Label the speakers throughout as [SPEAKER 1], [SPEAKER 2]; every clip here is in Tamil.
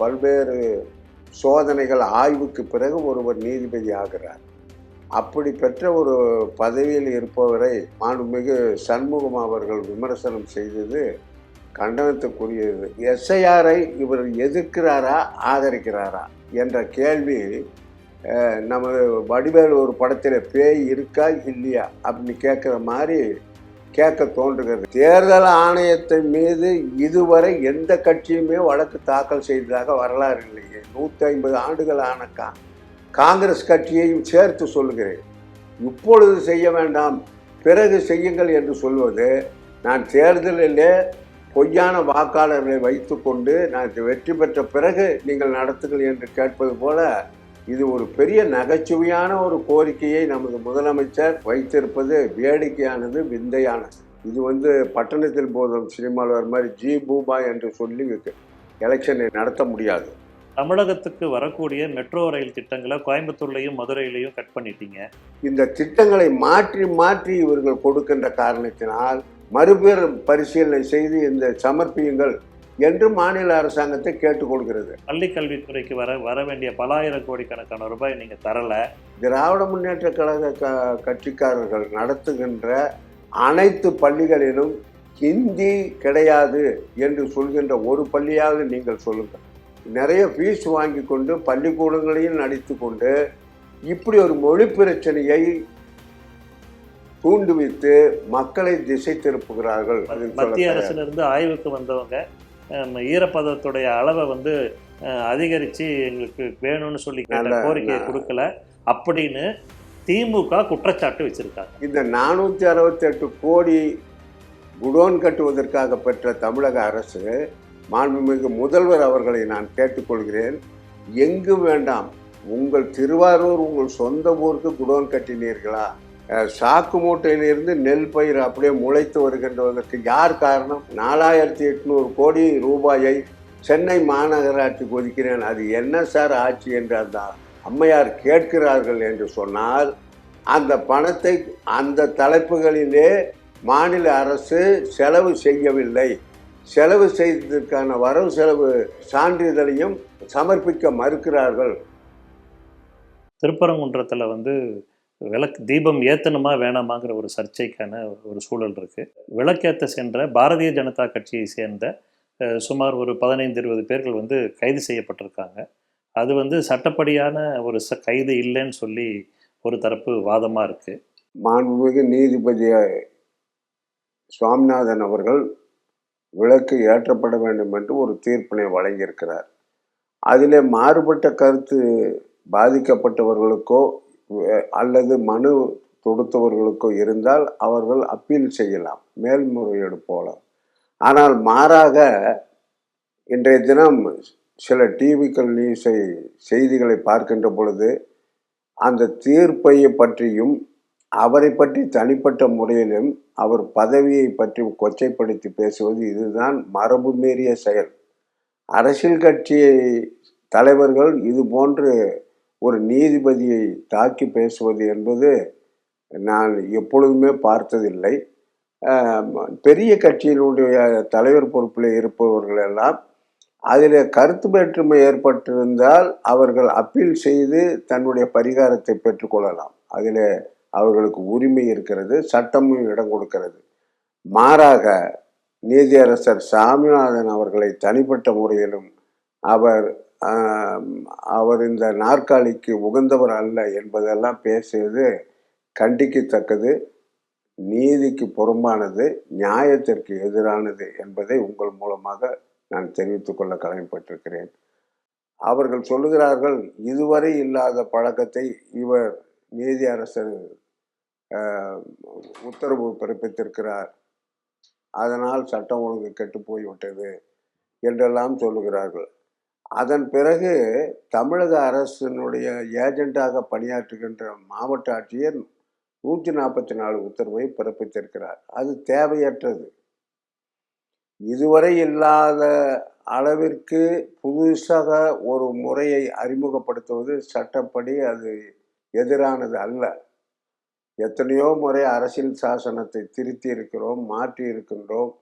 [SPEAKER 1] பல்வேறு சோதனைகள் ஆய்வுக்கு பிறகு ஒருவர் நீதிபதி ஆகிறார். அப்படி பெற்ற ஒரு பதவியில் இருப்பவரை மாண்புமிகு சண்முகம் அவர்கள் விமர்சனம் செய்தது கண்டனத்துக்குரியது. எஸ்ஐஆரை இவர் எதிர்க்கிறாரா ஆதரிக்கிறாரா என்ற கேள்வி நமது வடிவேல் ஒரு படத்தில் பேய் இருக்கா இல்லையா அப்படின்னு கேட்குற மாதிரி கேட்க தோன்றுகிறது. தேர்தல் ஆணையத்தின் மீது இதுவரை எந்த கட்சியுமே வழக்கு தாக்கல் செய்ததாக வரலாறு இல்லையே. நூற்றி ஐம்பது ஆண்டுகள் ஆனக்கா கா காங்கிரஸ் கட்சியையும் சேர்த்து சொல்லுகிறேன். இப்பொழுது செய்ய வேண்டாம். பிறகு செய்யுங்கள் என்று சொல்வது நான் தேர்தலிலே பொய்யான வாக்காளர்களை வைத்துக்கொண்டு நான் வெற்றி பெற்ற பிறகு நீங்கள் நடத்துங்கள் என்று கேட்பது போல இது ஒரு பெரிய நகைச்சுவையான ஒரு கோரிக்கையை நமது முதலமைச்சர் வைத்திருப்பது வேடிக்கையானது விந்தையானது. இது வந்து பட்டணத்தில் போதும் சினிமாவில் வர மாதிரி ஜி பூபா என்று சொல்லி எலெக்ஷனை நடத்த முடியாது.
[SPEAKER 2] தமிழகத்துக்கு வரக்கூடிய மெட்ரோ ரயில் திட்டங்களை கோயம்புத்தூர்லையும் மதுரையிலையும் கட் பண்ணிட்டீங்க.
[SPEAKER 1] இந்த திட்டங்களை மாற்றி மாற்றி இவர்கள் கொடுக்கின்ற காரணத்தினால் மறுபேர் பரிசீலனை செய்து இந்த சமர்ப்பியுங்கள். என்று மாநில அரசாங்கத்தை கேட்டுக்கொள்கிறது
[SPEAKER 2] பள்ளி கல்வித்துறைக்கு வர வர வேண்டிய பலாயிரம் கோடிக்கணக்கான ரூபாய் நீங்க தரல.
[SPEAKER 1] திராவிட முன்னேற்ற கழக க கட்சிக்காரர்கள் நடத்துகின்ற அனைத்து பள்ளிகளிலும் ஹிந்தி கிடையாது என்று சொல்கின்ற ஒரு பள்ளியாவது நீங்கள் சொல்லுங்கள் நிறைய ஃபீஸ் வாங்கி கொண்டு பள்ளிக்கூடங்களையும் நடித்து கொண்டு இப்படி ஒரு மொழி பிரச்சனையை தூண்டுவித்து மக்களை திசை திருப்புகிறார்கள்.
[SPEAKER 2] மத்திய
[SPEAKER 1] தயார்.
[SPEAKER 2] அரசுல இருந்து ஆய்வுக்கு வந்தவங்க ஈரப்பதத்துடைய அளவை வந்து அஹ், அதிகரிச்சு எங்களுக்கு வேணும்னு சொல்லி கேட்ட கோரிக்கையை கொடுக்கல. அப்படின்னு திமுக குற்றச்சாட்டு வச்சிருக்காங்க.
[SPEAKER 1] இந்த நானூற்றி அறுபத்தெட்டு கோடி குடோன் கட்டுவதற்காக பெற்ற தமிழக அரசு மாண்புமிகு முதல்வர் அவர்களை நான் கேட்டுக்கொள்கிறேன். எங்கு வேண்டாம். உங்கள் திருவாரூர் உங்கள் சொந்த ஊருக்கு குடோன் கட்டினீர்களா? சாக்கு மூட்டையிலிருந்து நெல் பயிர் அப்படியே முளைத்து வருகின்றதற்கு யார் காரணம்? நாலாயிரத்தி எட்நூறு கோடி ரூபாயை சென்னை மாநகராட்சிக்கு ஒதுக்கிறேன். அது என்ன சார் ஆட்சி என்று அந்த அம்மையார் கேட்கிறார்கள் என்று சொன்னால் அந்த பணத்தை அந்த தலைப்புகளிலே மாநில அரசு செலவு செய்யவில்லை. செலவு செய்ததற்கான வரவு செலவு சான்றிதழையும் சமர்ப்பிக்க மறுக்கிறார்கள்.
[SPEAKER 2] திருப்பரங்குன்றத்தில் வந்து விளக்கு தீபம் ஏற்றணுமா வேணாமாங்கிற ஒரு சர்ச்சைக்கான ஒரு சூழல் இருக்குது விளக்கேற்ற சென்ற பாரதிய ஜனதா கட்சியை சேர்ந்த சுமார் ஒரு பதினைந்து இருபது பேர்கள் வந்து கைது செய்யப்பட்டிருக்காங்க. அது வந்து சட்டப்படியான ஒரு ச கைது இல்லைன்னு சொல்லி ஒரு தரப்பு வாதமாக இருக்குது
[SPEAKER 1] மாண்புமிகு நீதிபதி சுவாமிநாதன் அவர்கள் விளக்கு ஏற்றப்பட வேண்டும் என்று ஒரு தீர்ப்பினை வழங்கியிருக்கிறார். அதிலே மாறுபட்ட கருத்து பாதிக்கப்பட்டவர்களுக்கோ அல்லது மனு தொடுத்தவர்களுக்கோ இருந்தால் அவர்கள் அப்பீல் செய்யலாம் மேல்முறையீடு போல ஆனால் மாறாக இன்றைய தினம் சில டிவிக்கள் நியூஸை செய்திகளை பார்க்கின்ற பொழுது அந்த தீர்ப்பை பற்றியும் அவரை பற்றி தனிப்பட்ட முறையிலும் அவர் பதவியை பற்றி கொச்சைப்படுத்தி பேசுவது இதுதான் மரபு மீறிய செயல். அரசியல் கட்சி தலைவர்கள் இது போன்று ஒரு நீதிபதியை தாக்கி பேசுவது என்பது நான் எப்பொழுதுமே பார்த்ததில்லை. பெரிய கட்சியினுடைய தலைவர் பொறுப்பில் இருப்பவர்கள் எல்லாம் அதில் கருத்து வேற்றுமை ஏற்பட்டிருந்தால் அவர்கள் அப்பீல் செய்து தன்னுடைய பரிகாரத்தை பெற்றுக்கொள்ளலாம் அதில் அவர்களுக்கு உரிமை இருக்கிறது சட்டமும் இடம் கொடுக்கிறது. மாறாக நீதியரசர் சாமிநாதன் அவர்களை தனிப்பட்ட முறையிலும் அவர் அவர் இந்த நாற்காலிக்கு உகந்தவர் அல்ல என்பதெல்லாம் பேசியது கண்டிக்கத்தக்கது நீதிக்கு புறம்பானது நியாயத்திற்கு எதிரானது என்பதை உங்கள் மூலமாக நான் தெரிவித்து கொள்ள கடமைப்பட்டிருக்கிறேன். அவர்கள் சொல்லுகிறார்கள் இதுவரை இல்லாத பழக்கத்தை இவர் நீதியரசர் அரசர் உத்தரவு பிறப்பித்திருக்கிறார். அதனால் சட்டம் ஒழுங்கு கெட்டு போய்விட்டது என்றெல்லாம் சொல்லுகிறார்கள். அதன் பிறகு தமிழக அரசினுடைய ஏஜெண்டாக பணியாற்றுகின்ற மாவட்ட ஆட்சியர் நூற்றி நாற்பத்தி நாலு உத்தரவை பிறப்பித்திருக்கிறார். அது தேவையற்றது. இதுவரை இல்லாத அளவிற்கு புதுசாக ஒரு முறையை அறிமுகப்படுத்துவது சட்டப்படி அது எதிரானது அல்ல. எத்தனையோ முறை அரசியல் சாசனத்தை திருத்தி இருக்கிறோம் மாற்றி இருக்கின்றோம்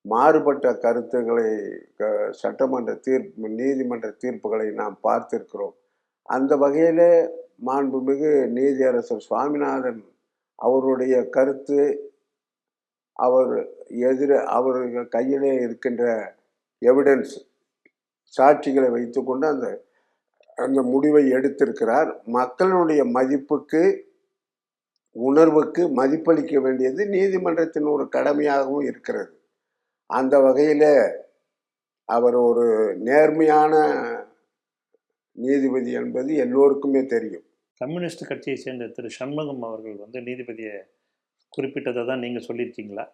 [SPEAKER 1] மாறுபட்ட கருத்துக்களை க- சட்டமன்ற தீர்ப்பு நீதிமன்ற தீர்ப்புகளை நாம் பார்த்திருக்கிறோம். அந்த வகையில் மாண்புமிகு நீதியரசர் சுவாமிநாதன் அவருடைய கருத்து அவர் எதிர அவர் கையிலே இருக்கின்ற எவிடன்ஸ் சாட்சிகளை வைத்துக்கொண்டு அந்த அந்த முடிவை எடுத்திருக்கிறார். மக்களுடைய மதிப்புக்கு உணர்வுக்கு மதிப்பளிக்க வேண்டியது நீதிமன்றத்தின் ஒரு கடமையாகவும் இருக்கிறது. அந்த வகையில் அவர் ஒரு நேர்மையான நீதிபதி என்பது எல்லோருக்குமே தெரியும்.
[SPEAKER 2] கம்யூனிஸ்ட் கட்சியை சேர்ந்த திரு சண்முகம் அவர்கள் வந்து நீதிபதியை குறிப்பிட்டதை தான் நீங்கள் சொல்லியிருக்கீங்களா?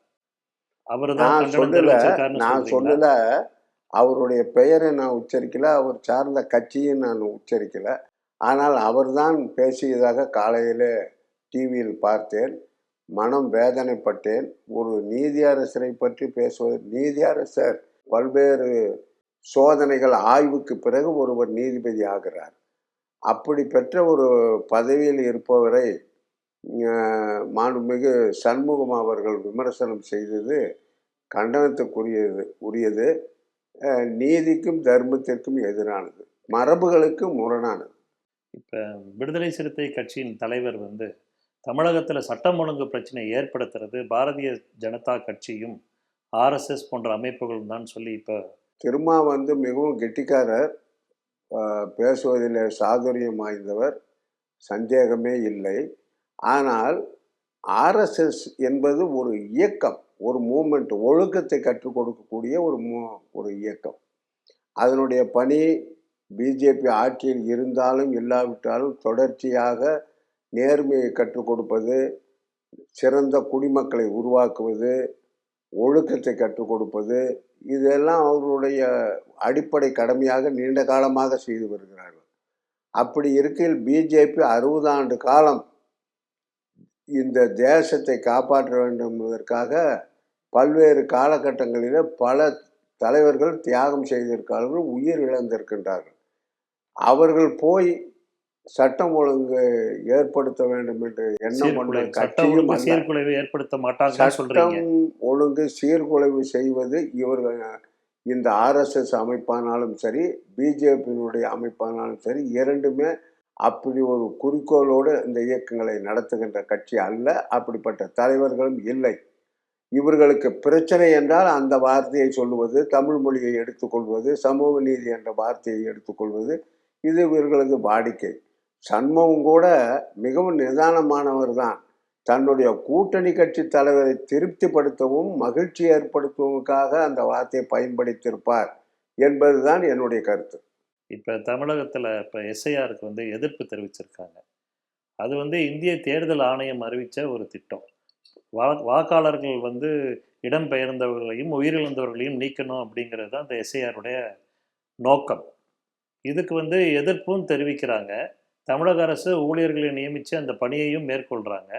[SPEAKER 2] அவர் தான்
[SPEAKER 1] சொல்லல நான்? சொல்லல. அவருடைய பெயரை நான் உச்சரிக்கல அவர் சார்ந்த கட்சியை நான் உச்சரிக்கல. ஆனால் அவர்தான் பேசியதாக காலையில் டிவியில் பார்த்தேன். மனம் வேதனைப்பட்டேன். ஒரு நீதியரசரை பற்றி பேசுவது நீதியரசர் பல்வேறு சோதனைகள் ஆய்வுக்கு பிறகு ஒருவர் நீதிபதி ஆகிறார். அப்படி பெற்ற ஒரு பதவியில் இருப்பவரை மாண்புமிகு சண்முகம் அவர்கள் விமர்சனம் செய்தது கண்டனத்துக்குரியது உரியது. நீதிக்கும் தர்மத்திற்கும் எதிரானது. மரபுகளுக்கு முரணானது.
[SPEAKER 2] இப்போ விடுதலை சிறுத்தை கட்சியின் தலைவர் வந்து தமிழகத்தில் சட்டம் ஒழுங்கு பிரச்சனையை ஏற்படுத்துறது பாரதிய ஜனதா கட்சியும் ஆர்எஸ்எஸ் போன்ற அமைப்புகளும் தான் சொல்லி இப்போ
[SPEAKER 1] திருமா வந்து மிகவும் கெட்டிக்காரர் பேசுவதில் சாதுரியம் வாய்ந்தவர் சந்தேகமே இல்லை. ஆனால் ஆர்எஸ்எஸ் என்பது ஒரு இயக்கம் ஒரு மூமெண்ட் ஒழுக்கத்தை கற்றுக் கொடுக்கக்கூடிய ஒரு மூ ஒரு இயக்கம். அதனுடைய பணி பிஜேபி ஆட்சியில் இருந்தாலும் இல்லாவிட்டாலும் தொடர்ச்சியாக நேர்மையை கற்றுக் கொடுப்பது சிறந்த குடிமக்களை உருவாக்குவது ஒழுக்கத்தை கற்றுக் கொடுப்பது இதெல்லாம் அவர்களுடைய அடிப்படை கடமையாக நீண்ட காலமாக செய்து வருகிறார்கள். அப்படி இருக்கையில் பிஜேபி அறுபது ஆண்டு காலம் இந்த தேசத்தை காப்பாற்ற வேண்டும் என்பதற்காக பல்வேறு காலகட்டங்களில் பல தலைவர்கள் தியாகம் செய்திருக்கிறார்கள் உயிர் இழந்திருக்கின்றார்கள். அவர்கள் போய் சட்டம் ஒழுங்கு ஏற்படுத்த வேண்டும் என்று எண்ணம் கொண்ட கட்சியும்.
[SPEAKER 2] சீர்குலைவு ஏற்படுத்த சொல்றீங்க
[SPEAKER 1] சட்டம் ஒழுங்கு சீர்குலைவு செய்வது இவர்கள் இந்த ஆர்எஸ்எஸ் அமைப்பானாலும் சரி பிஜேபியினுடைய அமைப்பானாலும் சரி இரண்டுமே அப்படி ஒரு குறிக்கோளோடு இந்த இயக்கங்களை நடத்துகின்ற கட்சி அல்ல. அப்படிப்பட்ட தலைவர்களும் இல்லை. இவர்களுக்கு பிரச்சனை என்றால் அந்த வார்த்தையை சொல்லுவது தமிழ் மொழியை எடுத்துக்கொள்வது சமூக நீதி என்ற வார்த்தையை எடுத்துக்கொள்வது இது இவர்களது வாடிக்கை. சண்முகம் கூட மிகவும் நிதானமானவர் தான். தன்னுடைய கூட்டணி கட்சி தலைவரை திருப்திப்படுத்தவும் மகிழ்ச்சி ஏற்படுத்துவதற்காக அந்த வார்த்தையை பயன்படுத்தியிருப்பார் என்பதுதான் என்னுடைய கருத்து.
[SPEAKER 2] இப்போ தமிழகத்தில் இப்போ எஸ்ஐஆருக்கு வந்து எதிர்ப்பு தெரிவிச்சிருக்காங்க. அது வந்து இந்திய தேர்தல் ஆணையம் அறிவித்த ஒரு திட்டம். வா வாக்காளர்கள் வந்து இடம்பெயர்ந்தவர்களையும் உயிரிழந்தவர்களையும் நீக்கணும் அப்படிங்கிறது தான் அந்த எஸ்ஐஆருடைய நோக்கம். இதுக்கு வந்து எதிர்ப்பும் தெரிவிக்கிறாங்க. தமிழக அரசு ஊழியர்களை நியமித்து அந்த பணியையும் மேற்கொள்கிறாங்க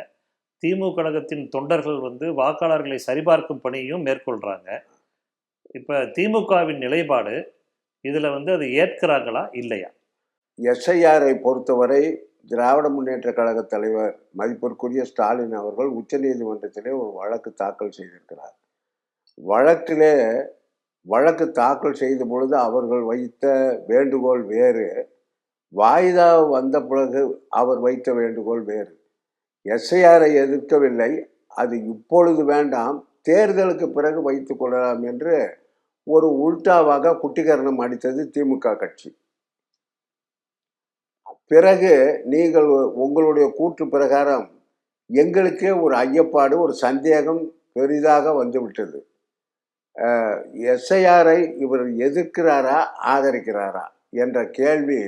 [SPEAKER 2] திமுக கழகத்தின் தொண்டர்கள் வந்து வாக்காளர்களை சரிபார்க்கும் பணியையும் மேற்கொள்கிறாங்க இப்போ திமுகவின் நிலைப்பாடு இதில் வந்து அதை ஏற்கிறாங்களா இல்லையா?
[SPEAKER 1] எஸ்ஐஆரை பொறுத்தவரை திராவிட முன்னேற்ற கழக தலைவர் மதிப்பிற்குரிய ஸ்டாலின் அவர்கள் உச்சநீதிமன்றத்திலே ஒரு வழக்கு தாக்கல் செய்திருக்கிறார். வழக்கிலே வழக்கு தாக்கல் செய்த பொழுது அவர்கள் வைத்த வேண்டுகோள் வேறு. வாய்தா வந்த பிறகு அவர் வைத்த வேண்டுகோள் வேறு. எஸ்ஐஆரை எதிர்க்கவில்லை. அது இப்பொழுது வேண்டாம். தேர்தலுக்கு பிறகு வைத்து கொள்ளலாம் என்று ஒரு உல்டாவாக குட்டிகரணம் அடித்தது திமுக கட்சி. பிறகு நீங்கள் உங்களுடைய கூற்று பிரகாரம் எங்களுக்கே ஒரு ஐயப்பாடு ஒரு சந்தேகம் பெரிதாக வந்துவிட்டது. எஸ்ஐஆரை இவர் எதிர்க்கிறாரா ஆதரிக்கிறாரா என்ற கேள்வி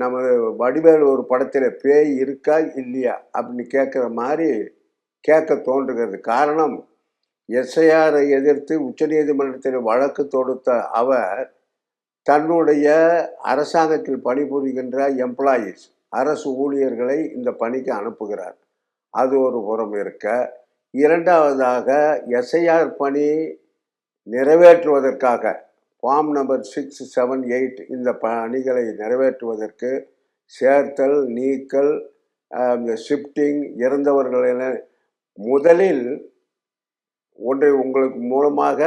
[SPEAKER 1] நமது வடிவேல் ஒரு படத்தில் பேய் இருக்கா இல்லையா அப்படின்னு கேட்குற மாதிரி கேட்க தோன்றுகிறது. காரணம் எஸ்ஐஆரை எதிர்த்து உச்சநீதிமன்றத்தில் வழக்கு தொடுத்த அவர் தன்னுடைய அரசாங்கத்தில் பணிபுரிகின்ற எம்ப்ளாயீஸ் அரசு ஊழியர்களை இந்த பணிக்கு அனுப்புகிறார். அது ஒரு புறம் இருக்க இரண்டாவதாக எஸ்ஐஆர் பணி நிறைவேற்றுவதற்காக form number six seven eight இந்த பணிகளை நிறைவேற்றுவதற்கு சேர்த்தல் நீக்கல் ஷிஃப்டிங் இறந்தவர்களை முதலில் ஒன்றை உங்களுக்கு மூலமாக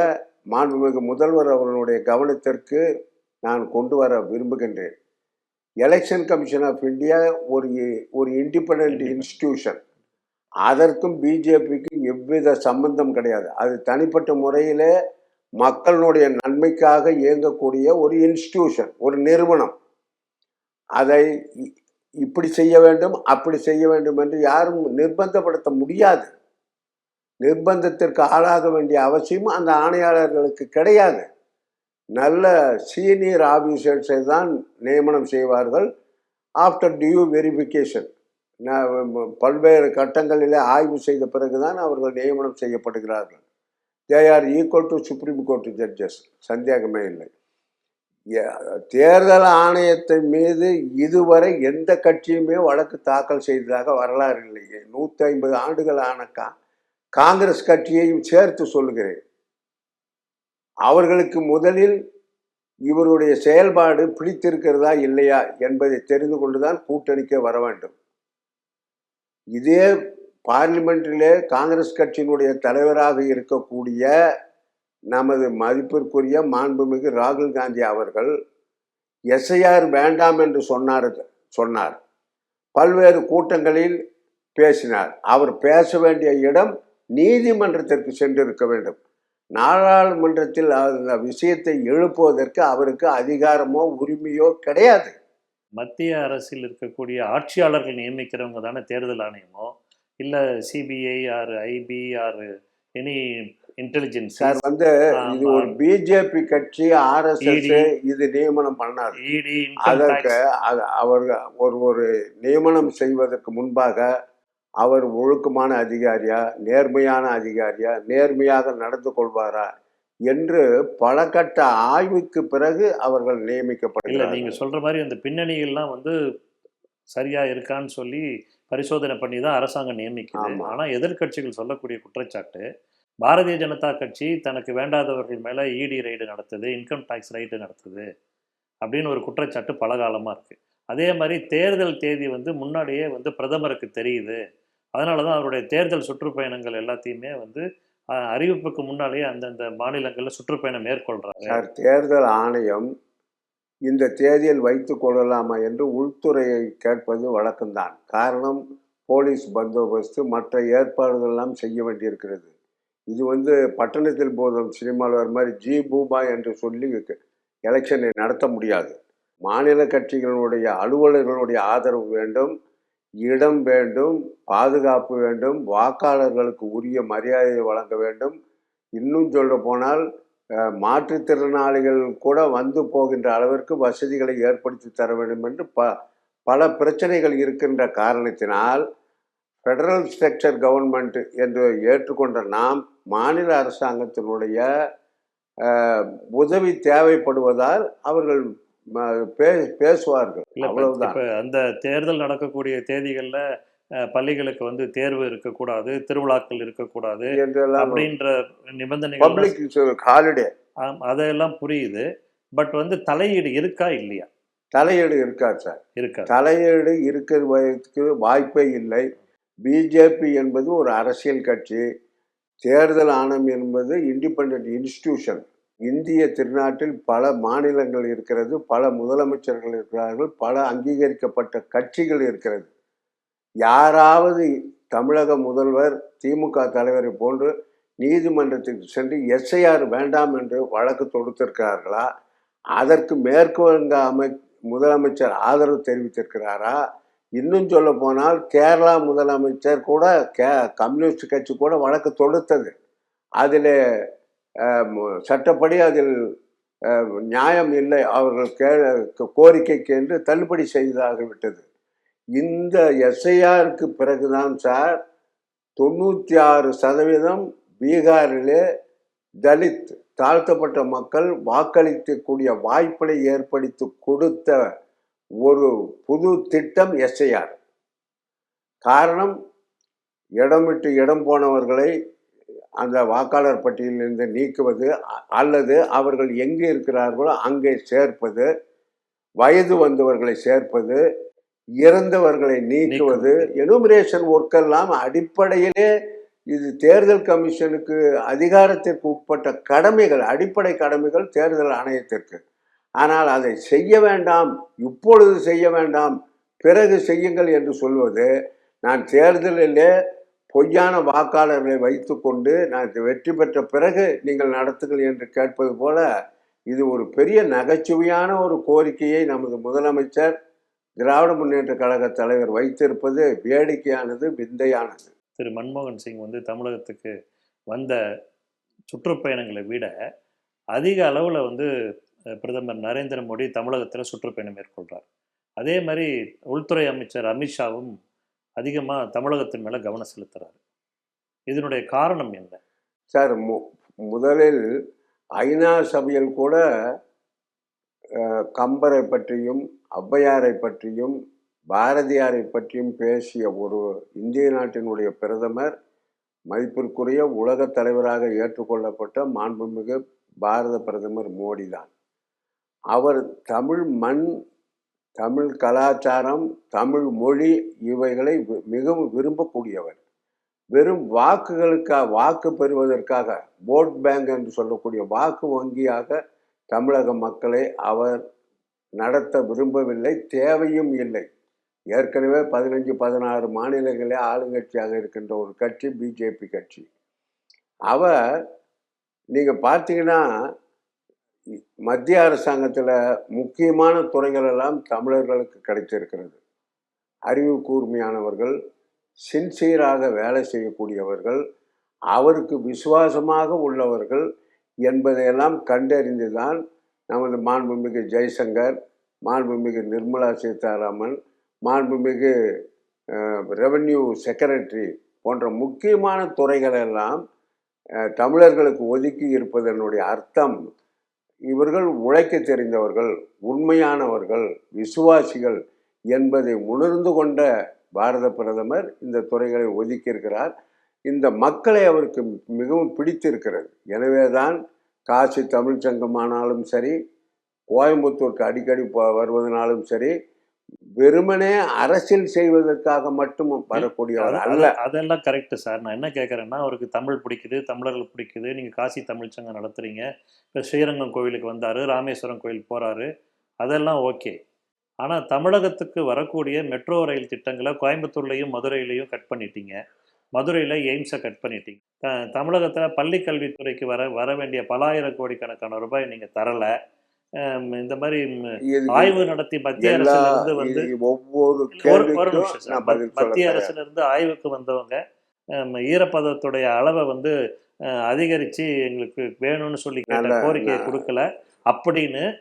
[SPEAKER 1] மாண்புமிகு முதல்வர் அவர்களுடைய கவனத்திற்கு நான் கொண்டு வர விரும்புகின்றேன். எலெக்ஷன் கமிஷன் ஆஃப் இந்தியா ஒரு ஒரு இண்டிபெண்ட் இன்ஸ்டிடியூஷன் அதற்கும் பிஜேபிக்கும் எவ்வித சம்பந்தம் கிடையாது. அது தனிப்பட்ட முறையில் மக்களுடைய நன்மைக்காக இயங்கக்கூடிய ஒரு இன்ஸ்டிடியூஷன் ஒரு நிறுவனம். அதை இ- இப்படி செய்ய வேண்டும் அப்படி செய்ய வேண்டும் என்று யாரும் நிர்பந்தப்படுத்த முடியாது. நிர்பந்தத்திற்கு ஆளாக வேண்டிய அவசியம் அந்த ஆணையாளர்களுக்கு கிடையாது. நல்ல சீனியர் ஆஃபீஸர்ஸை தான் நியமனம் செய்வார்கள். ஆஃப்டர் டியூ வெரிஃபிகேஷன் பல்வேறு கட்டங்களிலே ஆய்வு செய்த பிறகுதான் அவர்கள் நியமனம் செய்யப்படுகிறார்கள். They are equal to supreme court judges சந்தேகமே இல்லை. தேர்தல் ஆணையத்தின் மீது இதுவரை எந்த கட்சியுமே வழக்கு தாக்கல் செய்ததாக வரலாறு இல்லையே. நூற்றி ஐம்பது ஆண்டுகள் ஆனக்கா கா காங்கிரஸ் கட்சியையும் சேர்த்து சொல்லுகிறேன். அவர்களுக்கு முதலில் இவருடைய செயல்பாடு பிடித்திருக்கிறதா இல்லையா என்பதை தெரிந்து கொண்டுதான் கூட்டணிக்கே வர வேண்டும். இதே பார்லிமெண்ட்டிலே காங்கிரஸ் கட்சியினுடைய தலைவராக இருக்கக்கூடிய நமது மதிப்பிற்குரிய மாண்புமிகு ராகுல் காந்தி அவர்கள் எஸ்ஐஆர் வேண்டாம் என்று சொன்னார் சொன்னார். பல்வேறு கூட்டங்களில் பேசினார். அவர் பேச வேண்டிய இடம் நீதிமன்றத்திற்கு சென்றிருக்க வேண்டும். நாடாளுமன்றத்தில் அந்த விஷயத்தை எழுப்புவதற்கு அவருக்கு அதிகாரமோ உரிமையோ கிடையாது.
[SPEAKER 2] மத்திய அரசில் இருக்கக்கூடிய ஆட்சியாளர்கள் நியமிக்கிறவங்க தானே தேர்தல் ஆணையமோ? இல்லை CBI or IB or any intelligence
[SPEAKER 1] sir வந்து இது ஒரு பிஜேபி கட்சி ஆர்எஸ்எஸ்
[SPEAKER 2] ED.
[SPEAKER 1] இது நியமனம்
[SPEAKER 2] இடி இன்கம்
[SPEAKER 1] அதற்கு அவர் ஒரு ஒரு நியமனம் செய்வதற்கு முன்பாக அவர் ஒழுக்கமான அதிகாரியா நேர்மையான அதிகாரியா நேர்மையாக நடந்து கொள்வாரா என்று பல கட்ட ஆய்வுக்கு பிறகு அவர்கள்
[SPEAKER 2] இல்லை
[SPEAKER 1] நியமிக்கப்படுகிறார்கள்
[SPEAKER 2] நீங்கள் சொல்கிற மாதிரி அந்த பின்னணிகள்லாம் வந்து சரியா இருக்கான்னு சொல்லி பரிசோதனை பண்ணி தான் அரசாங்கம் நியமிக்குது. ஆனால் எதிர்க்கட்சிகள் சொல்லக்கூடிய குற்றச்சாட்டு பாரதிய ஜனதா கட்சி தனக்கு வேண்டாதவர்கள் மேலே இடி ரைடு நடத்துது இன்கம் டேக்ஸ் ரைடு நடத்துது அப்படின்னு ஒரு குற்றச்சாட்டு பல காலமாக இருக்குது அதே மாதிரி தேர்தல் தேதி வந்து முன்னாடியே வந்து பிரதமருக்கு தெரியுது. அதனால தான் அவருடைய தேர்தல் சுற்றுப்பயணங்கள் எல்லாத்தையுமே வந்து அறிவிப்புக்கு முன்னாலேயே அந்தந்த மாநிலங்களில் சுற்றுப்பயணம் மேற்கொள்றாங்க.
[SPEAKER 1] சார் தேர்தல் ஆணையம் இந்த தேதியில் வைத்து கொள்ளலாமா என்று உள்துறையை கேட்பது வழக்கம்தான். காரணம் போலீஸ் பந்தோபஸ்து மற்ற ஏற்பாடுகள் எல்லாம் செய்ய வேண்டியிருக்கிறது. இது வந்து பட்டணத்தில் போதும் சினிமாவில் வர மாதிரி ஜி பூபா என்று சொல்லி எலெக்ஷனை நடத்த முடியாது. மாநில கட்சிகளுடைய அலுவலர்களுடைய ஆதரவு வேண்டும் இடம் வேண்டும் பாதுகாப்பு வேண்டும் வாக்காளர்களுக்கு உரிய மரியாதையை வழங்க வேண்டும். இன்னும் சொல்ல போனால் மாற்றுத்திறனாளிகள் கூட வந்து போகின்ற அளவிற்கு வசதிகளை ஏற்படுத்தி தர வேண்டும் என்று ப பல பிரச்சனைகள் இருக்கின்ற காரணத்தினால் ஃபெடரல் ஸ்ட்ரக்சர் கவர்மெண்ட் என்று ஏற்றுக்கொண்ட நாம் மாநில அரசாங்கத்தினுடைய உதவி தேவைப்படுவதால் அவர்கள் பேசுவார்கள். அவ்வளவுதான்.
[SPEAKER 2] அந்த தேர்தல் நடக்கக்கூடிய தேதிகளில் பள்ளிகளுக்கு வந்து தேர்வு இருக்கக்கூடாது திருவிழாக்கள் இருக்கக்கூடாது அப்படின்ற நிபந்தனைகள்
[SPEAKER 1] பப்ளிக் ஹாலிடே.
[SPEAKER 2] அதெல்லாம் புரியுது. பட் வந்து தலையீடு இருக்கா இல்லையா?
[SPEAKER 1] தலையீடு இருக்காது சார்?
[SPEAKER 2] இருக்கா.
[SPEAKER 1] தலையீடு இருக்கிறதுக்கு வாய்ப்பே இல்லை. பிஜேபி என்பது ஒரு அரசியல் கட்சி. தேர்தல் ஆணையம் என்பது இண்டிபெண்ட் இன்ஸ்டிடியூஷன். இந்திய திருநாட்டில் பல மாநிலங்கள் இருக்கிறது பல முதலமைச்சர்கள் இருக்கிறார்கள் பல அங்கீகரிக்கப்பட்ட கட்சிகள் இருக்கிறது. யாராவது தமிழக முதல்வர் திமுக தலைவரை போன்று நீதிமன்றத்திற்கு சென்று எஸ்ஐஆர் வேண்டாம் என்று வழக்கு தொடுத்திருக்கிறார்களா? அதற்கு மேற்கு வங்க அமை முதலமைச்சர் ஆதரவு தெரிவித்திருக்கிறாரா? இன்னும் சொல்ல போனால் கேரளா முதலமைச்சர் கூட கே கம்யூனிஸ்ட் கட்சி கூட வழக்கு தொடுத்தது. அதில் சட்டப்படி அதில் நியாயம் இல்லை. அவர்கள் கே கோரிக்கைக்கு என்று தள்ளுபடி செய்தாகிவிட்டது இந்த எஸ்ஐஆருக்கு பிறகுதான் சார் தொண்ணூற்றி ஆறு சதவீதம் பீகாரிலே தலித் தாழ்த்தப்பட்ட மக்கள் வாக்களிக்கக்கூடிய வாய்ப்பினை ஏற்படுத்தி கொடுத்த ஒரு புது திட்டம் எஸ்ஐஆர் காரணம் இடம் விட்டு இடம் போனவர்களை அந்த வாக்காளர் பட்டியலிருந்து நீக்குவது அல்லது அவர்கள் எங்கே இருக்கிறார்களோ அங்கே சேர்ப்பது வயது வந்தவர்களை சேர்ப்பது இறந்தவர்களை நீக்குவது எனுமரேஷன் ஒர்க்கெல்லாம் அடிப்படையிலே இது தேர்தல் கமிஷனுக்கு அதிகாரத்திற்கு உட்பட்ட கடமைகள் அடிப்படை கடமைகள் தேர்தல் ஆணையத்திற்கு. ஆனால் அதை செய்ய வேண்டாம் இப்பொழுது செய்ய வேண்டாம் பிறகு செய்யுங்கள் என்று சொல்வது நான் தேர்தலிலே பொய்யான வாக்காளர்களை வைத்துக்கொண்டு நான் இது வெற்றி பெற்ற பிறகு நீங்கள் நடத்துங்கள் என்று கேட்பது போல இது ஒரு பெரிய நகைச்சுவையான ஒரு கோரிக்கையை நமது முதலமைச்சர் திராவிட முன்னேற்ற கழக தலைவர் வைத்திருப்பது வேடிக்கையானது விந்தையானது.
[SPEAKER 2] திரு மன்மோகன் சிங் வந்து தமிழகத்துக்கு வந்த சுற்றுப்பயணங்களை விட அதிக அளவில் வந்து பிரதமர் நரேந்திர மோடி தமிழகத்தில் சுற்றுப்பயணம் மேற்கொள்கிறார் அதே மாதிரி உள்துறை அமைச்சர் அமித்ஷாவும் அதிகமாக தமிழகத்தின் மேலே கவனம் செலுத்துறாரு. இதனுடைய காரணம் என்ன?
[SPEAKER 1] சார் மு முதலில் ஐநா சபையில் கூட கம்பரை பற்றியும் ஔவையாரை பற்றியும் பாரதியாரை பற்றியும் பேசிய ஒரு இந்திய நாட்டினுடைய பிரதமர் மதிப்பிற்குரிய உலக தலைவராக ஏற்றுக்கொள்ளப்பட்ட மாண்புமிகு பாரத பிரதமர் மோடி தான் அவர் தமிழ் மண் தமிழ் கலாச்சாரம் தமிழ் மொழி இவைகளை மிகவும் விரும்பக்கூடியவர். வெறும் வாக்குகளுக்காக வாக்கு பெறுவதற்காக ஓட் பேங்க் என்று சொல்லக்கூடிய வாக்கு வங்கியாக தமிழக மக்களை அவர் நடத்த விரும்பவில்லை தேவையும் இல்லை. ஏற்கனவே பதினஞ்சு பதினாறு மாநிலங்களே ஆளுங்கட்சியாக இருக்கின்ற ஒரு கட்சி பிஜேபி கட்சி. அவர் நீங்கள் பார்த்தீங்கன்னா மத்திய அரசாங்கத்தில் முக்கியமான துறைகளெல்லாம் தமிழர்களுக்கு கிடைத்திருக்கிறது. அறிவு கூர்மையானவர்கள் சின்சியராக வேலை செய்யக்கூடியவர்கள் அவருக்கு விசுவாசமாக உள்ளவர்கள் என்பதையெல்லாம் கண்டறிந்துதான் நமது மாண்புமிகு ஜெய்சங்கர் மாண்புமிகு நிர்மலா சீதாராமன் மாண்புமிகு ரெவன்யூ செக்ரட்டரி போன்ற முக்கியமான துறைகளெல்லாம் தமிழர்களுக்கு ஒதுக்கி இருப்பதனுடைய அர்த்தம் இவர்கள் உழைக்க தெரிந்தவர்கள் உண்மையானவர்கள் விசுவாசிகள் என்பதை உணர்ந்து கொண்ட பாரத பிரதமர் இந்த துறைகளை ஒதுக்கியிருக்கிறார். இந்த மக்களை அவருக்கு மிகவும் பிடித்திருக்கிறது. எனவேதான் காசி தமிழ்ச் சங்கமானாலும் சரி கோயம்புத்தூருக்கு அடிக்கடி வருவதனாலும் சரி வெறுமனே அரசியல் செய்வதற்காக மட்டும் வரக்கூடியவர் அல்ல.
[SPEAKER 2] அது- அதெல்லாம் கரெக்டு சார். நான் என்ன கேட்குறேன்னா அவருக்கு தமிழ் பிடிக்குது தமிழர்கள் பிடிக்குது. நீங்கள் காசி தமிழ் சங்கம் நடத்துறீங்க. இப்போ ஸ்ரீரங்கம் கோவிலுக்கு வந்தார் ராமேஸ்வரம் கோயில் போகிறாரு அதெல்லாம் ஓகே. ஆனால் தமிழகத்துக்கு வரக்கூடிய மெட்ரோ ரயில் திட்டங்களை கோயம்புத்தூர்லையும் மதுரையிலையும் கட் பண்ணிட்டீங்க. மதுரையில் எய்ம்ஸை கட் பண்ணிட்டீங்க. த- தமிழகத்தில் பள்ளி கல்வித்துறைக்கு வர வர வேண்டிய பலாயிரம் கோடிக்கணக்கான ரூபாய் நீங்கள் தரலை. இந்த மாதிரி ஆய்வு நடத்தி மத்திய அரசுல இருந்து வந்து
[SPEAKER 1] ஒவ்வொரு
[SPEAKER 2] ஒரு நிமிஷம் மத்திய. அரசுல இருந்து ஆய்வுக்கு வந்தவங்க ஈரப்பதத்துடைய அளவை வந்து அதிகரிச்சு எங்களுக்கு வேணும்னு சொல்லி கேட்ட கோரிக்கையை கொடுக்கல. அப்படின்னு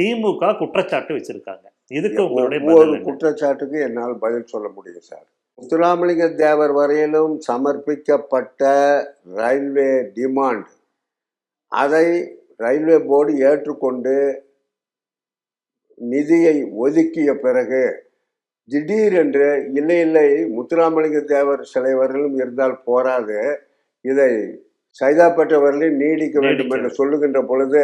[SPEAKER 2] திமுக குற்றச்சாட்டு வச்சிருக்காங்க. இதுக்கு உங்களுடைய?
[SPEAKER 1] குற்றச்சாட்டுக்கு என்னால் பதில் சொல்ல முடியும் சார். முத்துராமலிங்க தேவர் வரையிலும் சமர்ப்பிக்கப்பட்ட ரயில்வே டிமாண்ட். அதை ரயில்வே போர்டு ஏற்றுக்கொண்டு நிதியை ஒதுக்கிய பிறகு திடீரென்று இல்லை இல்லை முத்துராமலிங்க தேவர் சிலை வரையிலும் இருந்தால் போராது. இதை சைதாப்பேட்டை வரையிலும் நீடிக்க வேண்டும் என்று சொல்லுகின்ற பொழுது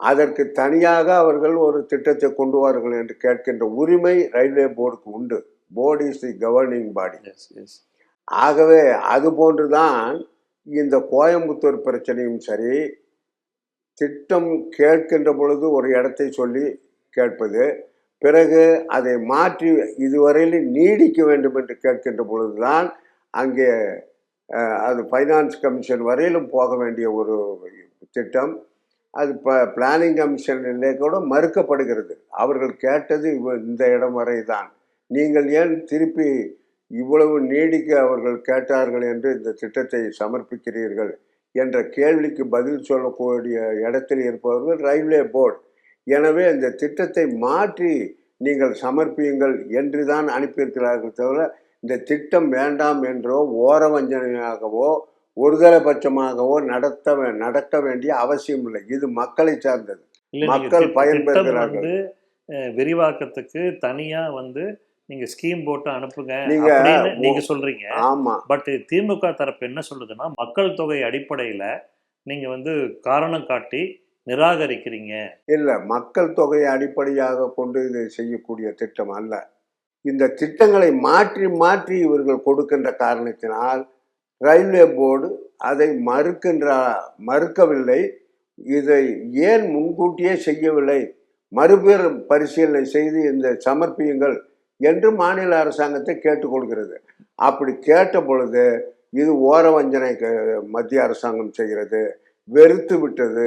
[SPEAKER 1] அதற்கு தனியாக அவர்கள் ஒரு திட்டத்தை கொண்டு வாருங்கள் என்று கேட்கின்ற உரிமை ரயில்வே போர்டுக்கு உண்டு. Board is the governing body. ஆகவே அது போன்றுதான் இந்த கோயம்புத்தூர் பிரச்சனையும் சரி திட்டம் கேட்கின்ற பொழுது ஒரு இடத்தை சொல்லி கேட்பது பிறகு அதை மாற்றி இதுவரையில் நீடிக்க வேண்டும் என்று கேட்கின்ற பொழுதுதான் அங்கே அது ஃபைனான்ஸ் கமிஷன் வரையிலும் போக வேண்டிய ஒரு திட்டம். அது ப பிளானிங் கமிஷனிலே கூட மறுக்கப்படுகிறது. அவர்கள் கேட்டது இந்த இடம் வரை தான் நீங்கள் ஏன் திருப்பி இவ்வளவு நீடிக்க அவர்கள் கேட்டார்கள் என்று இந்த திட்டத்தை சமர்ப்பிக்கிறீர்கள் என்ற கேள்விக்கு பதில் சொல்லக்கூடிய இடத்தில் இருப்பவர்கள் ரயில்வே போர்டு. எனவே இந்த திட்டத்தை மாற்றி நீங்கள் சமர்ப்பியுங்கள் என்று தான் அனுப்பியிருக்கிறார்கள் தவிர இந்த திட்டம் வேண்டாம் என்றோ ஓரவஞ்சனையாகவோ ஒருதலைபட்சமாகவோ நடத்த நடக்க வேண்டிய அவசியம் இல்லை இது மக்களை சார்ந்தது. மக்கள் பயன்பெறுகிறார்கள்.
[SPEAKER 2] விரிவாக்கத்துக்கு தனியா வந்து நீங்க ஸ்கீம் போட்டு அனுப்புங்க
[SPEAKER 1] நீங்க
[SPEAKER 2] நீங்க சொல்றீங்க.
[SPEAKER 1] ஆமா.
[SPEAKER 2] பட் திமுக தரப்பு என்ன சொல்லுதுன்னா மக்கள் தொகை அடிப்படையில நீங்க வந்து காரணம் காட்டி நிராகரிக்கிறீங்க.
[SPEAKER 1] இல்லை மக்கள் தொகையை அடிப்படையாக கொண்டு இதை செய்யக்கூடிய திட்டம் அல்ல. இந்த திட்டங்களை மாற்றி மாற்றி இவர்கள் கொடுக்கின்ற காரணத்தினால் ரயில்வே போர்டு அதை மறுக்கின்ற மறுக்கவில்லை. இதை ஏன் முன்கூட்டியே செய்யவில்லை? மறுபேர் பரிசீலனை செய்து இந்த சமர்ப்பியுங்கள். என்று மாநில அரசாங்கத்தை கேட்டுக்கொள்கிறது அப்படி கேட்ட பொழுது இது ஓர வஞ்சனை மத்திய அரசாங்கம் செய்கிறது வெறுத்து விட்டது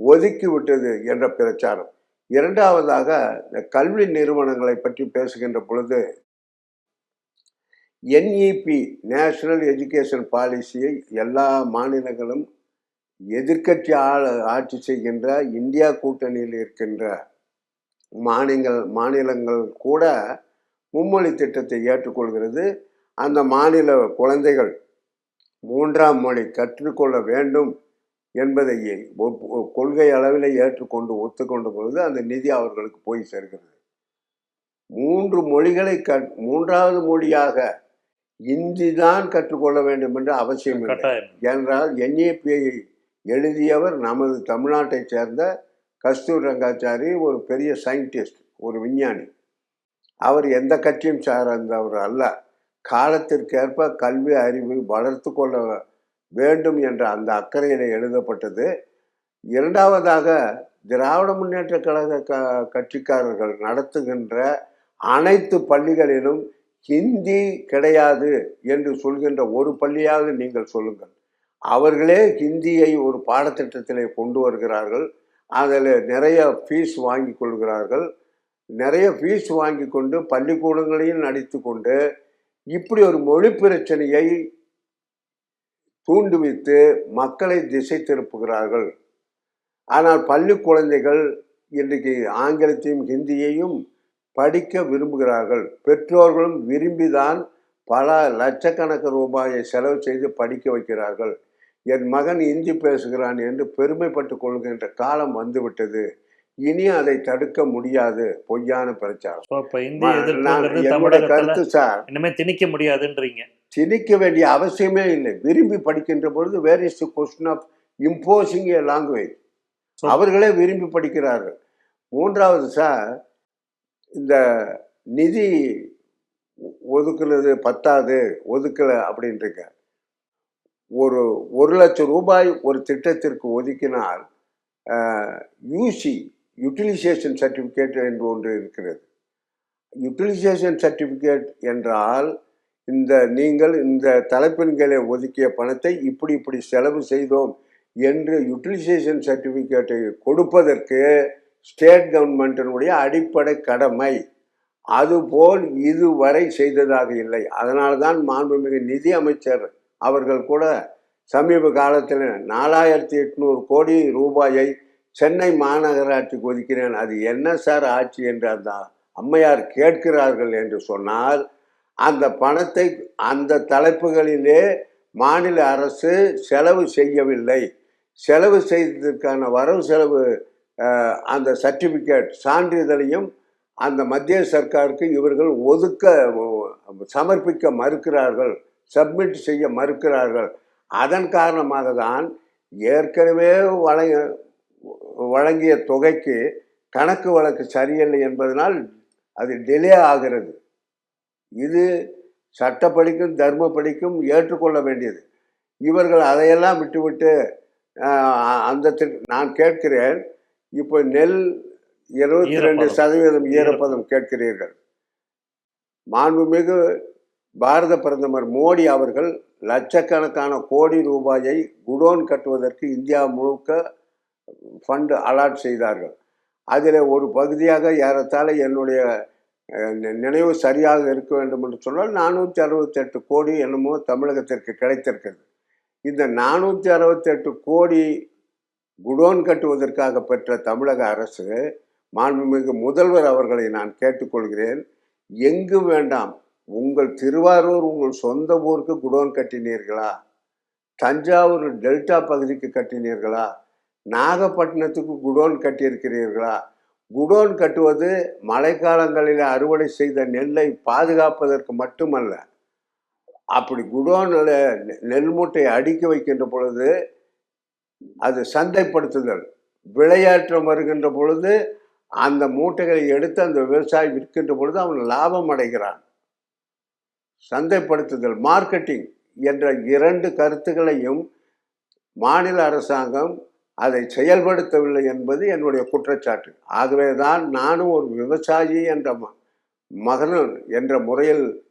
[SPEAKER 1] ஒதுக்கி விட்டது என்ற பிரச்சாரம். இரண்டாவதாக இந்த கல்வி நிறுவனங்களை பற்றி பேசுகின்ற பொழுது என்இபி நேஷனல் எஜுகேஷன் பாலிசியை எல்லா மாநிலங்களும் எதிர்க்கட்சி ஆள ஆட்சி செய்கின்ற இந்தியா கூட்டணியில் இருக்கின்ற மாநிலங்கள் மாநிலங்கள் கூட மும்மொழி திட்டத்தை ஏற்றுக்கொள்கிறது. அந்த மாநில குழந்தைகள் மூன்றாம் மொழி கற்றுக்கொள்ள வேண்டும் என்பதை கொள்கை அளவில் ஏற்றுக்கொண்டு ஒத்துக்கொண்ட பொழுது அந்த நிதி அவர்களுக்கு போய் சேர்கிறது. மூன்று மொழிகளை கற் மூன்றாவது மொழியாக இந்தி தான் கற்றுக்கொள்ள வேண்டும் என்ற அவசியம் என்றால் என்ஏபியை எழுதியவர் நமது தமிழ்நாட்டைச் சேர்ந்த கஸ்தூர் ரங்காச்சாரி ஒரு பெரிய சயின்டிஸ்ட் ஒரு விஞ்ஞானி. அவர் எந்த கட்சியும் சார்ந்தவர் அல்ல. காலத்திற்கேற்ப கல்வி அறிவு வளர்த்து கொள்ள வேண்டும் என்ற அந்த அக்கறையில் எழுதப்பட்டது. இரண்டாவதாக திராவிட முன்னேற்ற கழக க கட்சிக்காரர்கள் நடத்துகின்ற அனைத்து பள்ளிகளிலும் ஹிந்தி கிடையாது என்று சொல்கின்ற ஒரு பள்ளியாக நீங்கள் சொல்லுங்கள். அவர்களே ஹிந்தியை ஒரு பாடத்திட்டத்திலே கொண்டு வருகிறார்கள். அதில் நிறைய ஃபீஸ் வாங்கி கொள்கிறார்கள். நிறைய ஃபீஸ் வாங்கி கொண்டு பள்ளிக்கூடங்களையும் நடித்து கொண்டு இப்படி ஒரு மொழி பிரச்சனையை தூண்டுவித்து மக்களை திசை திருப்புகிறார்கள். ஆனால் பள்ளி குழந்தைகள் இன்றைக்கு ஆங்கிலத்தையும் ஹிந்தியையும் படிக்க விரும்புகிறார்கள். பெற்றோர்களும் விரும்பிதான் பல லட்சக்கணக்கு ரூபாயை செலவு செய்து படிக்க வைக்கிறார்கள். என் மகன் இந்தி பேசுகிறான் என்று பெருமைப்பட்டு கொள்கின்ற காலம் வந்துவிட்டது. இனி அதை தடுக்க முடியாது. பொய்யான பிரச்சாரம். என்னுடைய கருத்து சார்
[SPEAKER 2] இனிமே திணிக்க முடியாதுன்றீங்க.
[SPEAKER 1] திணிக்க வேண்டிய அவசியமே இல்லை. விரும்பி படிக்கின்ற பொழுது where is question of imposing a language அவர்களே விரும்பி படிக்கிறார்கள். மூன்றாவது சார் இந்த நிதி ஒதுக்குனது பத்தாது ஒதுக்கலை அப்படின்றீங்க ஒரு ஒரு லட்சம் ரூபாய் ஒரு திட்டத்திற்கு ஒதுக்கினால் யூசி யூட்டிலைசேஷன் சர்டிஃபிகேட் என்று ஒன்று இருக்கிறது. யூட்டிலைசேஷன் சர்டிஃபிகேட் என்றால் இந்த நீங்கள் இந்த தலைப்பெண்களை ஒதுக்கிய பணத்தை இப்படி இப்படி செலவு செய்தோம் என்று யூட்டிலைசேஷன் சர்டிஃபிகேட்டை கொடுப்பதற்கு ஸ்டேட் கவர்மெண்ட்டினுடைய அடிப்படை கடமை. அதுபோல் இதுவரை செய்ததாக இல்லை. அதனால தான் மாண்புமிகு நிதி அமைச்சர் அவர்கள் கூட சமீப காலத்தில் நாலாயிரத்தி எட்நூறு கோடி ரூபாயை சென்னை மாநகராட்சிக்கு ஒதுக்கிறேன் அது என்ன சார் ஆட்சி என்று அந்த அம்மையார் கேட்கிறார்கள் என்று சொன்னால் அந்த பணத்தை அந்த தலைப்புகளிலே மாநில அரசு செலவு செய்யவில்லை. செலவு செய்ததற்கான வரவு செலவு அந்த சர்டிஃபிகேட் சான்றிதழையும் அந்த மத்திய சர்க்காருக்கு இவர்கள் ஒதுக்க சமர்ப்பிக்க மறுக்கிறார்கள் சப்மிட் செய்ய மறுக்கிறார்கள். அதன் காரணமாக தான் ஏற்கனவே வளைய வழங்கிய தொகைக்கு கணக்கு வழக்கு சரியில்லை என்பதனால் அது டிலே ஆகிறது. இது சட்டப்படிக்கும் தர்மப்படிக்கும் ஏற்றுக்கொள்ள வேண்டியது. இவர்கள் அதையெல்லாம் விட்டுவிட்டு அந்த நான் கேட்கிறேன். இப்போ நெல் இருபத்தி ரெண்டு. சதவீதம் ஈரப்பதம். கேட்கிறீர்கள். மாண்புமிகு பாரத பிரதமர் மோடி அவர்கள் லட்சக்கணக்கான கோடி ரூபாயை குடோன் கட்டுவதற்கு இந்தியா முழுக்க ஃபண்டு அலாட் செய்தார்கள். அதில் ஒரு பகுதியாக ஏறத்தாழ என்னுடைய நி- நினைவு சரியாக இருக்க வேண்டும் என்று சொன்னால் நானூற்றி அறுபத்தெட்டு கோடி என்னமோ தமிழகத்திற்கு கிடைத்திருக்கிறது. இந்த நானூற்றி அறுபத்தெட்டு கோடி குடோன் கட்டுவதற்காக பெற்ற தமிழக அரசு மாண்புமிகு முதல்வர் அவர்களை நான் கேட்டுக்கொள்கிறேன் எங்கு வேண்டாம் உங்கள் திருவாரூர் உங்கள் சொந்த ஊருக்கு குடோன் கட்டினீர்களா? தஞ்சாவூர் டெல்டா பகுதிக்கு கட்டினீர்களா? நாகப்பட்டினத்துக்கு குடோன் கட்டியிருக்கிறீர்களா? குடோன் கட்டுவது மழைக்காலங்களில் அறுவடை செய்த நெல்லை பாதுகாப்பதற்கு மட்டுமல்ல. அப்படி குடோனில் நெல் மூட்டையை அடுக்கி வைக்கின்ற பொழுது அது சந்தைப்படுத்துதல் விளையாற்றம் வருகின்ற பொழுது அந்த மூட்டைகளை எடுத்து அந்த விவசாயி விற்கின்ற பொழுது அவன் லாபம் அடைகிறான். சந்தைப்படுத்துதல் மார்க்கெட்டிங் என்ற இரண்டு கருத்துக்களையும் மாநில அரசாங்கம் அதை செயல்படுத்தவில்லை என்பது என்னுடைய குற்றச்சாட்டு. ஆகவே தான் நானும் ஒரு விவசாயி என்ற ம- மகன் என்ற முறையில்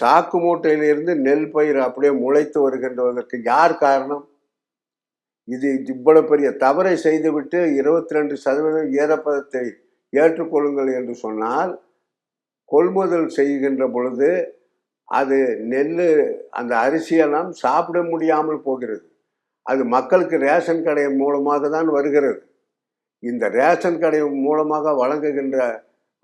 [SPEAKER 1] சாக்கு மூட்டையிலிருந்து நெல் பயிர் அப்படியே முளைத்து வருகின்றதற்கு யார் காரணம்? இது இவ்வளவு பெரிய தவறை செய்துவிட்டு இருபத்தி ரெண்டு சதவீதம் ஈரப்பதத்தை ஏற்றுக்கொள்ளுங்கள் என்று சொன்னால் கொள்முதல் செய்கின்ற பொழுது அது நெல் அந்த அரிசியெல்லாம் சாப்பிட முடியாமல் போகிறது. அது மக்களுக்கு ரேஷன் கடை மூலமாக தான் வருகிறது. இந்த ரேஷன் கடை மூலமாக வழங்குகின்ற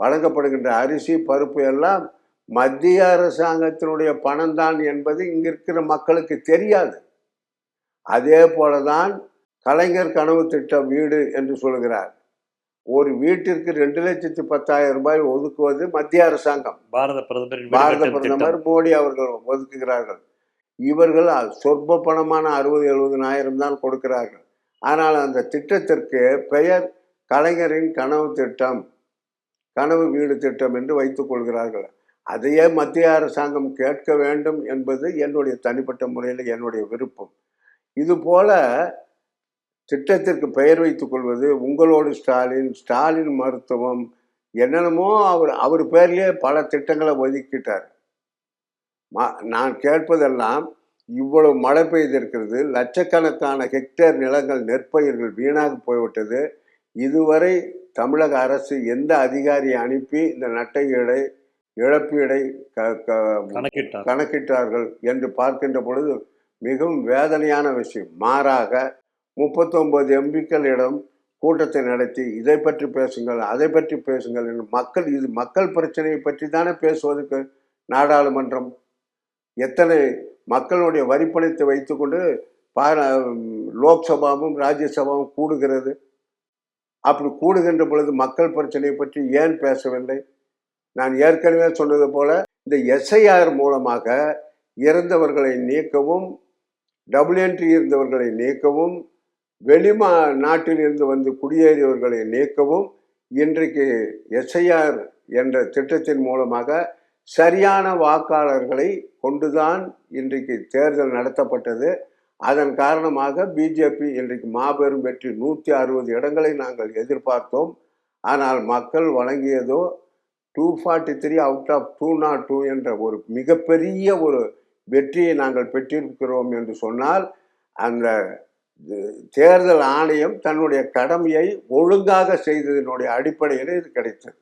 [SPEAKER 1] வழங்கப்படுகின்ற அரிசி பருப்பு எல்லாம் மத்திய அரசாங்கத்தினுடைய பணம்தான் என்பது இங்க இருக்கிற மக்களுக்கு தெரியாது. அதே போலதான் கலைஞர் கனவு திட்டம் வீடு என்று சொல்கிறார் ஒரு வீட்டிற்கு ரெண்டு லட்சத்தி பத்தாயிரம் ரூபாய் ஒதுக்குவது மத்திய அரசாங்கம்.
[SPEAKER 2] பாரத பிரதமரின்
[SPEAKER 1] பாரத பிரதமர். மோடி அவர்கள் ஒதுக்குகிறார்கள். இவர்கள் சொற்ப பணமான அறுபது எழுபதுனாயிரம் தான் கொடுக்கிறார்கள். ஆனால் அந்த திட்டத்திற்கு பெயர் கலைஞரின் கனவு திட்டம் கனவு வீடு திட்டம் என்று வைத்துக் கொள்கிறார்கள். அதையே மத்திய அரசாங்கம் கேட்க வேண்டும் என்பது என்னுடைய தனிப்பட்ட முறையில் என்னுடைய விருப்பம். இதுபோல திட்டத்திற்கு பெயர் வைத்துக் கொள்வது உங்களோடு ஸ்டாலின் ஸ்டாலின் மருத்துவம் என்னென்னமோ அவர் அவர் பேர்லேயே பல திட்டங்களை ஒதுக்கிட்டார். நான் கேட்பதெல்லாம் இவ்வளவு மழை பெய்திருக்கிறது லட்சக்கணக்கான ஹெக்டேர் நிலங்கள் நெற்பயிர்கள் வீணாக போய்விட்டது. இதுவரை தமிழக அரசு எந்த அதிகாரியை அனுப்பி இந்த நட்டையீடை இழப்பீடை கணக்கிட்டார்கள் என்று பார்க்கின்ற பொழுது மிகவும் வேதனையான விஷயம். மாறாக முப்பத்தொன்பது எம்பிக்களிடம் கூட்டத்தை நடத்தி இதை பற்றி பேசுங்கள் அதை பற்றி பேசுங்கள் என்று மக்கள் இது மக்கள் பிரச்சனையை பற்றி தானே பேசுவதற்கு நாடாளுமன்றம் எத்தனை மக்களுடைய வரிப்பணத்தை வைத்துக்கொண்டு பார லோக்சபாவும் ராஜ்யசபாவும் கூடுகிறது. அப்படி கூடுகின்ற பொழுது மக்கள் பிரச்சனையை பற்றி ஏன் பேசவில்லை? நான் ஏற்கனவே சொன்னது போல இந்த எஸ்ஐஆர் மூலமாக இறந்தவர்களை நீக்கவும் டபுள் என்ட்ரி இருந்தவர்களை நீக்கவும் வெளிமா நாட்டில் இருந்து வந்து குடியேறியவர்களை நீக்கவும் இன்றைக்கு எஸ்ஐஆர் என்ற திட்டத்தின் மூலமாக சரியான வாக்காளர்களை கொண்டுதான் இன்றைக்கு தேர்தல் நடத்தப்பட்டது. அதன் காரணமாக பிஜேபி இன்றைக்கு மாபெரும் வெற்றி நூற்றி அறுபது இடங்களை நாங்கள் எதிர்பார்த்தோம். ஆனால் மக்கள் வழங்கியதோ two forty three out of two not two என்ற ஒரு மிகப்பெரிய ஒரு வெற்றியை நாங்கள் பெற்றிருக்கிறோம் என்று சொன்னால் அந்த தேர்தல் ஆணையம் தன்னுடைய கடமையை ஒழுங்காக செய்ததனுடைய அடிப்படையில் இது கிடைத்தது.